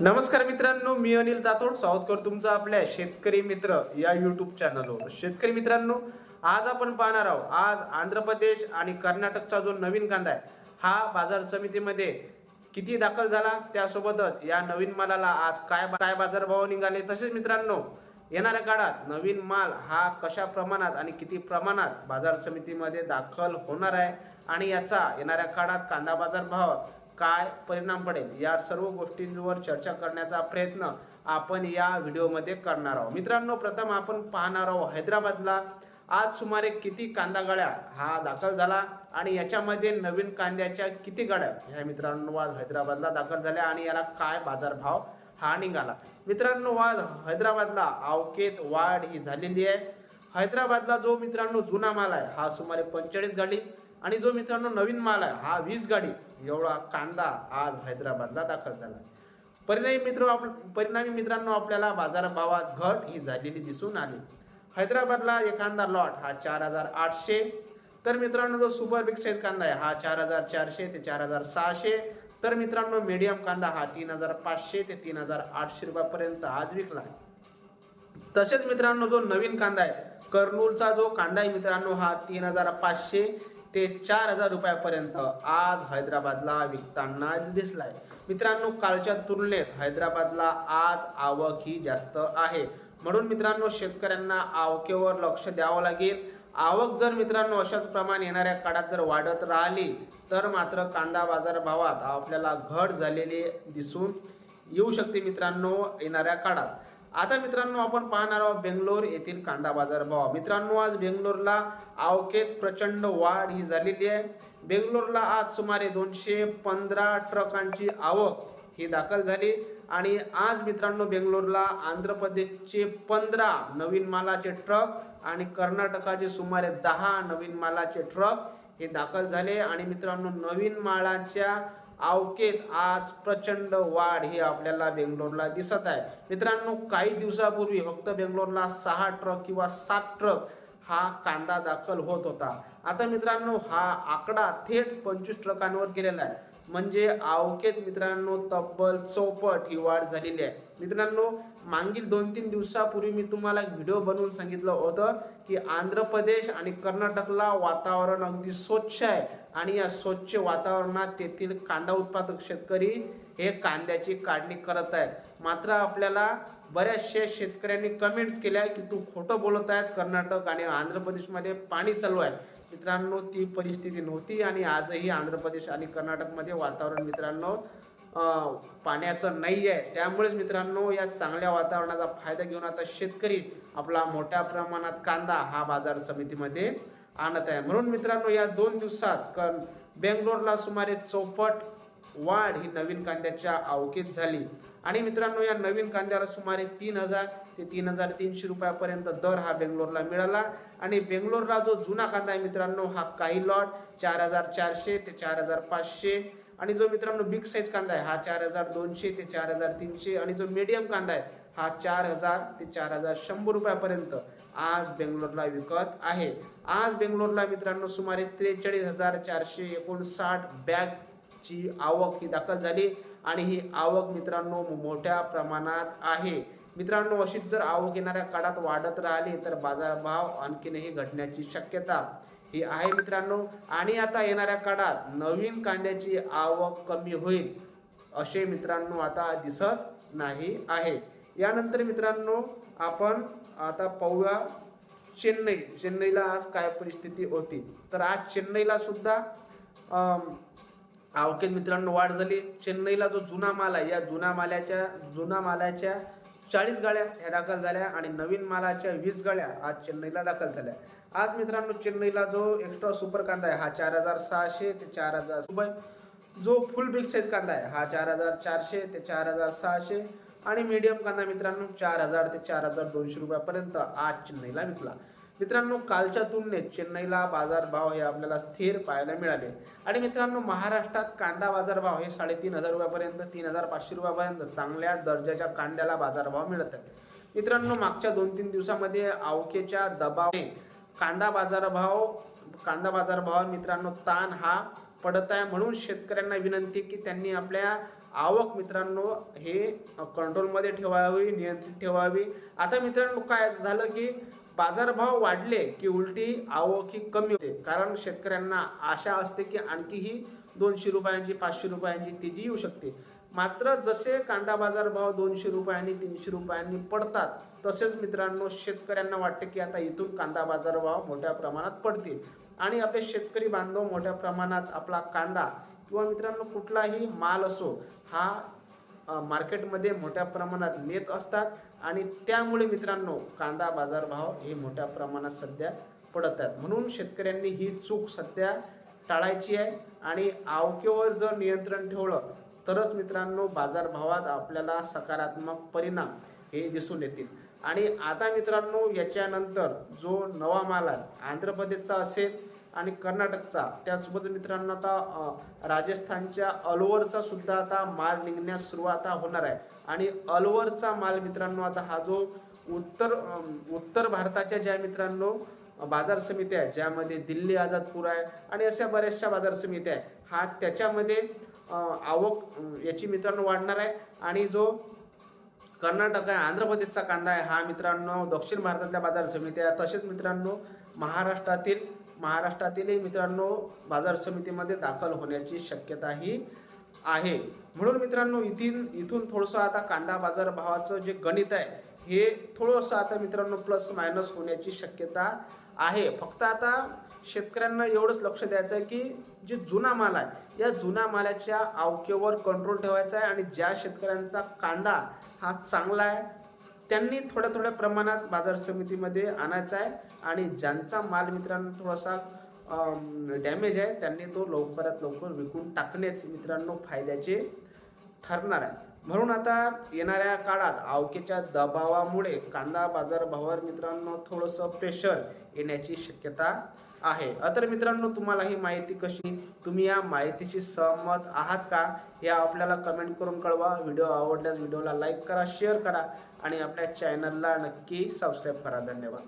नमस्कार मित्रांनो मी अनिल जाधव स्वागत करतो तुमचं आपल्या शेतकरी मित्र या युट्यूब चॅनलवर शेतकरी मित्रांनो आज आपण पाहणार आहोत आज आंध्र प्रदेश आणि कर्नाटकचा जो नवीन कांदा आहे हा बाजार समितीमध्ये किती दाखल झाला? त्यासोबतच या नवीन मालाला आज काय काय बाजारभाव निघाले? तसेच मित्रांनो येणाऱ्या काळात नवीन माल हा कशा प्रमाणात आणि किती प्रमाणात बाजार समितीमध्ये दाखल होणार आहे? आणि याचा येणाऱ्या काळात कांदा बाजार भाव काय परिणाम पडेल? या सर्व गोष्टींवर चर्चा करण्याचा प्रयत्न आपण या व्हिडिओमध्ये करणार आहोत. मित्रांनो प्रथम आपण पाहणार आहोत हैदराबादला. आज सुमारे किती कांदा गाड्या हा दाखल झाला आणि याच्यामध्ये नवीन कांद्याच्या किती गाड्या ह्या मित्रांनो आज हैदराबादला दाखल झाल्या आणि याला काय बाजारभाव? हा निघाला. मित्रांनो आज हैदराबादला अवकेत वाढ ही झालेली आहे. हैदराबादला जो मित्रांनो जुना माल आहे हा सुमारे पंचेचाळीस गाडी. आणि जो मित्रांनो नवीन माल आहे हा वीस गाडी एवढा कांदा आज हैदराबादला दाखल झाला. परिणामी मित्र आप परिणामी मित्रांनो आपल्याला बाजारभावात घट ही झालेली दिसून आली. हैदराबादला एखादा लॉट हा चार हजार आठशे. तर मित्रांनो जो सुपर बिग साईज कांदा आहे हा चार हजार चारशे ते चार हजार सहाशे. तर मित्रांनो मीडियम कांदा हा तीन हजार पाचशे ते तीन हजार आठशे रुपयापर्यंत आज विकला तसेच मित्रांनो जो नवीन कांदा आहे कर्नूलचा जो कांदा आहे मित्रांनो हा तीन हजार पाचशे. ते चार हजार रुपयापर्यंत आज हैदराबादला विकताना दिसलाय. मित्रांनो कालच्या तुलनेत हैदराबादला आज आवक ही जास्त आहे. म्हणून मित्रांनो शेतकऱ्यांना आवकेवर लक्ष द्यावं लागेल. आवक जर मित्रांनो अशाच प्रमाण येणाऱ्या काळात जर वाढत राहिली तर मात्र कांदा बाजार भावात आपल्याला घट झालेली दिसून येऊ शकते मित्रांनो येणाऱ्या काळात. आता मित्रांनो आपण पाहणार आहोत बेंगलोर येथील कांदा बाजार भाव. मित्रांनो आज बेंगलोरला आवकेत प्रचंड वाढ ही झालेली आहे. बेंगलोरला आज सुमारे दोनशे पंधरा ट्रकांची आवक ही दाखल झाली. आणि आज मित्रांनो बेंगलोरला आंध्र प्रदेशचे पंधरा नवीन मालाचे ट्रक आणि कर्नाटकाचे सुमारे दहा नवीन मालाचे ट्रक हे दाखल झाले. आणि मित्रांनो नवीन मालाच्या आवकेत आज प्रचंड वाढ ही आपल्याला बेंगलोरला दिसत आहे. मित्रांनो काही दिवसापूर्वी फक्त बेंगलोरला सहा ट्रक किंवा सात ट्रक हा कांदा दाखल होत होता. आता मित्रांनो हा आकडा थेट पंचवीस ट्रकांवर गेलेला आहे. म्हणजे आवकेत मित्रांनो तब्बल चौपट ही वाढ झालेली आहे. मित्रांनो मागील दोन तीन दिवसापूर्वी मी तुम्हाला एक व्हिडिओ बनवून सांगितलं होतं की आंध्र प्रदेश आणि कर्नाटकला वातावरण अगदी स्वच्छ आहे. आणि या स्वच्छ वातावरणात तेथील कांदा उत्पादक शेतकरी हे कांद्याची काढणी करत आहेत. मात्र आपल्याला बऱ्याचशा शेतकऱ्यांनी कमेंट्स केल्या की तू खोटं बोलत आहेस कर्नाटक आणि आंध्र प्रदेशमध्ये पाणी चालू आहे. मित्रांनो ती परिस्थिती नव्हती आणि आजही आंध्र प्रदेश आणि कर्नाटकमध्ये वातावरण मित्रांनो पाण्याचं नाही आहे त्यामुळेच मित्रांनो या चांगल्या वातावरणाचा फायदा घेऊन आता शेतकरी आपला मोठ्या प्रमाणात कांदा हा बाजार समितीमध्ये आणत आहे. म्हणून मित्रांनो या दोन दिवसात बेंगलोरला सुमारे चौपट वाढ ही नवीन कांद्याच्या आवकेत झाली. आणि मित्रांनो या नवीन कांद्याला सुमारे तीन हजार ते तीन हजार तीनशे रुपयापर्यंत दर हा बेंगलोरला मिळाला. आणि बेंगलोरला जो जुना कांदा आहे मित्रांनो हा काही लॉट चार हजार चारशे ते चार हजार पाचशे. आणि जो मित्रांनो बिग साईज कांदा आहे हा चार हजार दोनशे ते चार हजार तीनशे. आणि जो मीडियम कांदा आहे हा चार हजार ते चार हजार शंभर रुपयापर्यंत आज बेंगलोरला विकत आहे. आज बेंगलोरला मित्रांनो सुमारे त्रेचाळीस हजार चारशे एकोणसाठ बॅगची आवक ही दाखल झाली आणि ही आवक मित्रांनो मोठ्या प्रमाणात आहे. मित्रांनो अशीच जर आवक येणाऱ्या काळात वाढत राहिली तर बाजारभाव आणखीनही घटण्याची शक्यता ही आहे मित्रांनो. आणि आता येणाऱ्या काळात नवीन कांद्याची आवक कमी होईल असे मित्रांनो आता दिसत नाही आहे. यानंतर मित्रांनो आपण आता पाहूया चेन्नई. चेन्नईला आज काय परिस्थिती होती? तर आज चेन्नईला सुद्धा अवकेत मित्रांनो वाढ झाली. चेन्नईला जो जुना माल आहे या जुना मालाच्या जुना मालाच्या चाळीस गाड्या ह्या दाखल झाल्या आणि नवीन मालाच्या वीस गाड्या आज चेन्नईला दाखल झाल्या. आज मित्रांनो चेन्नईला जो एक्स्ट्रा सुपर कांदा आहे हा चार हजार सहाशे ते चार हजार रुपये. जो फुल बिग साईज कांदा आहे हा चार हजार चारशे ते चार हजार सहाशे. आणि मीडियम कांदा मित्रांनो चार हजार ते चार हजार दोनशे रुपयापर्यंत आज चेन्नईला विकला. मित्रांनो कालच्या तुलनेत चेन्नईला बाजारभाव हे आपल्याला स्थिर पाहायला मिळाले. आणि मित्रांनो महाराष्ट्रात कांदा बाजारभाव हे साडेतीन हजार रुपयापर्यंत तीन हजार पाचशे रुपयापर्यंत चांगल्या दर्जाच्या कांद्याला बाजारभाव मिळत आहेत. मित्रांनो मागच्या दोन तीन दिवसामध्ये आवकेच्या दबावाने कांदा बाजारभाव कांदा बाजारभाव मित्रांनो ताण हा पडत आहे म्हणून शेतकऱ्यांना विनंती की त्यांनी आपल्या आवक मित्रांनो हे कंट्रोलमध्ये ठेवावी नियंत्रित ठेवावी. आता मित्रांनो काय झालं की बाजारभाव वाढले की उलटी आवक ही कमी होते. कारण शेतकऱ्यांना आशा असते की आणखी ही दोनशे रुपयांची पाचशे रुपयांची तेजी येऊ शकते. मात्र जसे कांदा बाजार भाव दोनशे रुपयांनी तीनशे रुपयांनी पडतात तसेच मित्रांनो शेतकऱ्यांना वाटते की आता इथून कांदा बाजार भाव मोठ्या प्रमाणात पडतील. आणि आपले शेतकरी बांधव मोठ्या प्रमाणात आपला कांदा किंवा मित्रांनो कुठलाही माल असो हा मार्केटमध्ये मोठ्या प्रमाणात नेत असतात आणि त्यामुळे मित्रांनो कांदा बाजारभाव हे मोठ्या प्रमाणात सध्या पडत आहेत. म्हणून शेतकऱ्यांनी ही चूक सध्या टाळायची आहे आणि आवकेवर जर नियंत्रण ठेवलं तरच मित्रांनो बाजारभावात आपल्याला सकारात्मक परिणाम हे दिसून येतील. आणि आता मित्रांनो याच्यानंतर जो नवा माल आहे आंध्र प्रदेशचा असेल आणि कर्नाटकचा. त्यासोबत मित्रांनो आता राजस्थानच्या अलवरचा सुद्धा आता माल निघण्यास सुरुवात होणार आहे. आणि अलवरचा माल मित्रांनो आता हा जो उत्तर उत्तर भारताच्या ज्या मित्रांनो बाजार समित्या आहेत ज्यामध्ये दिल्ली आझादपूर आहे आणि अशा बऱ्याचशा बाजार समित्या आहे हा त्याच्यामध्ये आवक याची मित्रांनो वाढणार आहे. आणि जो कर्नाटक आहे आंध्र प्रदेशचा कांदा आहे हा मित्रांनो दक्षिण भारतातल्या बाजार समित्या आहे. तसेच मित्रांनो महाराष्ट्रातील महाराष्ट्रातीलही मित्रांनो बाजार समितीमध्ये दाखल होण्याची शक्यताही आहे. म्हणून मित्रांनो इथून इथून थोडंसं आता कांदा बाजार भावाचं जे गणित आहे हे थोडंसं आता मित्रांनो प्लस मायनस होण्याची शक्यता आहे. फक्त आता शेतकऱ्यांना एवढंच लक्ष द्यायचं आहे की जे जुना माल आहे या जुना मालाच्या आवकेवर कंट्रोल ठेवायचा आहे आणि ज्या शेतकऱ्यांचा कांदा हा चांगला आहे त्यांनी थोड्या थोड्या प्रमाणात बाजार समितीमध्ये आणायचा आहे आणि ज्यांचा माल मित्रांनो थोडासा डॅमेज आहे त्यांनी तो लवकरात लवकर विकून टाकणेच मित्रांनो फायद्याचे ठरणार आहे. म्हणून आता येणाऱ्या काळात आवकेच्या दबावामुळे कांदा बाजार भावावर मित्रांनो थोडंसं प्रेशर येण्याची शक्यता आहे. तर मित्रांनो तुम्हाला ही माहिती कशी? तुम्ही या माहितीशी सहमत आहात का? हे आपल्याला कमेंट करून कळवा. व्हिडिओ आवडल्यास व्हिडिओला लाईक करा शेअर करा आणि आपल्या चॅनलला नक्की सबस्क्राईब करा. धन्यवाद.